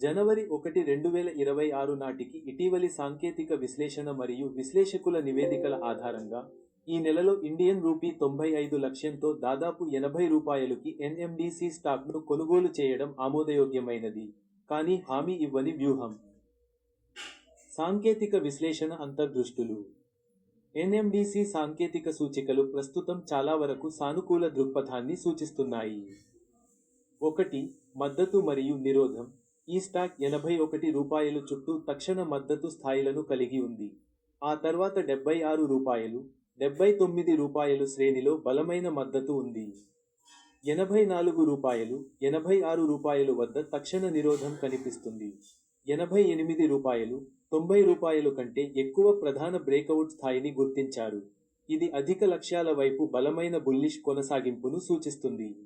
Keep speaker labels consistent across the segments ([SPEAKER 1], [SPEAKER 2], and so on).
[SPEAKER 1] జనవరి ఒకటి రెండు వేల ఇరవై ఆరు నాటికి ఇటీవలి సాంకేతిక విశ్లేషణ మరియు విశ్లేషకుల నివేదికల ఆధారంగా ఈ నెలలో ఇండియన్ రూపీ తొంభై ఐదు లక్ష్యంతో దాదాపు ఎనభై రూపాయలుకి ఎన్ఎండిసి స్టాక్ను కొనుగోలు చేయడం ఆమోదయోగ్యమైనది. కానీ హామీ ఇవ్వని వ్యూహం. సాంకేతిక విశ్లేషణ అంతర్దృష్టులు. ఎన్ఎండిసి సాంకేతిక సూచికలు ప్రస్తుతం చాలా వరకు సానుకూల దృక్పథాన్ని సూచిస్తున్నాయి. ఒకటి మద్దతు మరియు నిరోధం. ఈ స్టాక్ ఎనభై ఒకటి రూపాయలు చుట్టూ తక్షణ మద్దతు స్థాయిలను కలిగి ఉంది. ఆ తర్వాత డెబ్బై ఆరు రూపాయలు డెబ్బై తొమ్మిది రూపాయలు శ్రేణిలో బలమైన మద్దతు ఉంది. ఎనభై నాలుగు రూపాయలు ఎనభై ఆరు రూపాయలు వద్ద తక్షణ నిరోధం కనిపిస్తుంది. ఎనభై ఎనిమిది రూపాయలు తొంభై రూపాయలు కంటే ఎక్కువ ప్రధాన బ్రేకౌట్ స్థాయిని గుర్తించారు. ఇది అధిక లక్ష్యాల వైపు బలమైన బుల్లిష్ కొనసాగింపును సూచిస్తుంది.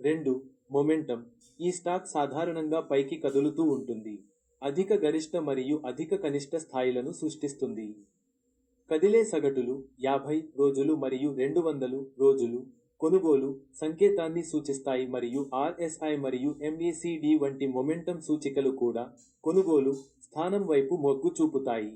[SPEAKER 1] రెండు మొమెంటం ఈ స్టాక్ సాధారణంగా పైకి కదులుతూ ఉంటుంది. అధిక గరిష్ట మరియు అధిక కనిష్ట స్థాయిలను సృష్టిస్తుంది. కదిలే సగటులు యాభై రోజులు మరియు రెండు వందలు రోజులు కొనుగోలు సంకేతాన్ని సూచిస్తాయి మరియు ఆర్ఎస్ఐ మరియు ఎంఏసిడి వంటి మొమెంటం సూచికలు కూడా కొనుగోలు స్థానం వైపు మొగ్గు చూపుతాయి.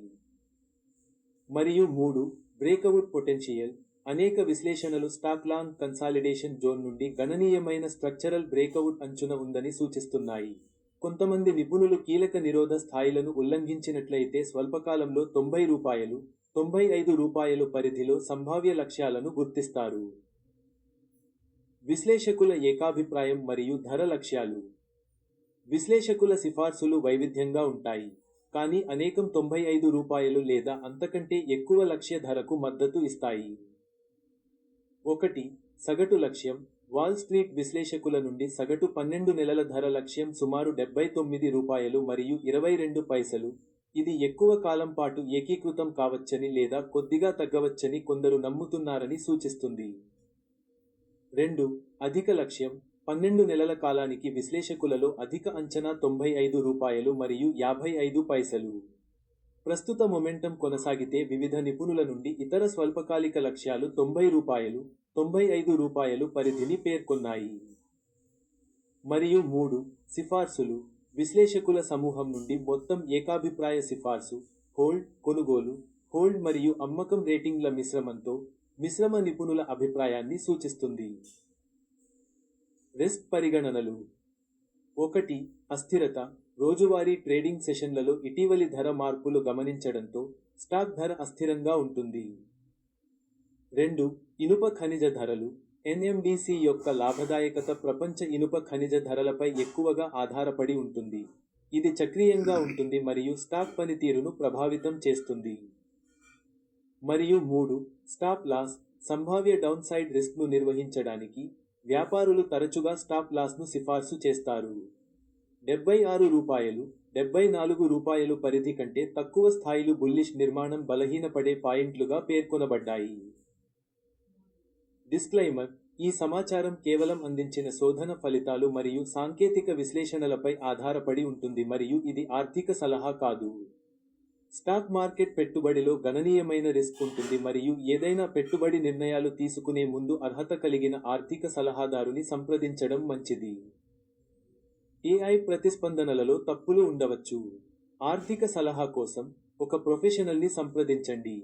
[SPEAKER 1] మరియు మూడు బ్రేక్అవుట్ పొటెన్షియల్ అనేక విశ్లేషణలు స్టాక్ లాంగ్ కన్సాలిడేషన్ జోన్ నుండి గణనీయమైన స్ట్రక్చరల్ బ్రేకౌట్ అంచున ఉందని సూచిస్తున్నాయి. కొంతమంది నిపుణులు కీలక నిరోధ స్థాయిలను ఉల్లంఘించినట్లయితే స్వల్పకాలంలో తొంభై రూపాయలు తొంభై ఐదు రూపాయలు పరిధిలో సంభావ్య లక్ష్యాలను గుర్తిస్తారు. విశ్లేషకుల ఏకాభిప్రాయం మరియు ధర లక్ష్యాలు. విశ్లేషకుల సిఫార్సులు వైవిధ్యంగా ఉంటాయి కానీ అనేకం తొంభై ఐదు రూపాయలు లేదా అంతకంటే ఎక్కువ లక్ష్య ధరకు మద్దతు ఇస్తాయి. ఒకటి సగటు లక్ష్యం వాల్ స్ట్రీట్ విశ్లేషకుల నుండి సగటు పన్నెండు నెలల ధర లక్ష్యం సుమారు డెబ్బై తొమ్మిది రూపాయలు మరియు ఇరవై రెండు పైసలు. ఇది ఎక్కువ కాలం పాటు ఏకీకృతం కావచ్చని లేదా కొద్దిగా తగ్గవచ్చని కొందరు నమ్ముతున్నారని సూచిస్తుంది. రెండు అధిక లక్ష్యం పన్నెండు నెలల కాలానికి విశ్లేషకులలో అధిక అంచనా తొంభై ఐదు రూపాయలు మరియు యాభై ఐదు పైసలు. ప్రస్తుత మొమెంటం కొనసాగితే వివిధ నిపుణుల నుండి ఇతర స్వల్పకాలిక లక్ష్యాలు తొంభై రూపాయలు తొంభై ఐదు రూపాయలు పరిధిని పేర్కొన్నాయి. మరియు మూడు సిఫార్సులు. విశ్లేషకుల సమూహం నుండి మొత్తం ఏకాభిప్రాయ సిఫార్సు హోల్డ్ కొనుగోలు హోల్డ్ మరియు అమ్మకం రేటింగ్ల మిశ్రమంతో మిశ్రమ నిపుణుల అభిప్రాయాన్ని సూచిస్తుంది. రిస్క్ పరిగణనలు. ఒకటి అస్థిరత. రోజువారీ ట్రేడింగ్ సెషన్లలో ఇటీవలి ధర మార్పులు గమనించడంతో స్టాక్ ధర అస్థిరంగా ఉంటుంది. రెండు ఇనుప ఖనిజ ధరలు. ఎన్ఎండిసి యొక్క లాభదాయకత ప్రపంచ ఇనుప ఖనిజ ధరలపై ఎక్కువగా ఆధారపడి ఉంటుంది. ఇది చక్రీయంగా ఉంటుంది మరియు స్టాక్ పనితీరును ప్రభావితం చేస్తుంది. మరియు మూడు స్టాప్ లాస్. సంభావ్య డౌన్ సైడ్ రిస్క్ను నిర్వహించడానికి వ్యాపారులు తరచుగా స్టాప్ లాస్ను సిఫార్సు చేస్తారు. డెబ్బై ఆరు రూపాయలు డెబ్బై నాలుగు రూపాయలు పరిధి కంటే తక్కువ స్థాయిలు బుల్లిష్ నిర్మాణం బలహీనపడే పాయింట్లుగా పేర్కొనబడ్డాయి. డిస్క్లైమర్ ఈ సమాచారం కేవలం అందించిన శోధన ఫలితాలు మరియు సాంకేతిక విశ్లేషణలపై ఆధారపడి ఉంటుంది మరియు ఇది ఆర్థిక సలహా కాదు. స్టాక్ మార్కెట్ పెట్టుబడిలో గణనీయమైన రిస్క్ ఉంటుంది మరియు ఏదైనా పెట్టుబడి నిర్ణయాలు తీసుకునే ముందు అర్హత కలిగిన ఆర్థిక సలహాదారుని సంప్రదించడం మంచిది. ఏఐ ప్రతిస్పందనలలో తప్పులు ఉండవచ్చు. ఆర్థిక సలహా కోసం ఒక ప్రొఫెషనల్ని సంప్రదించండి.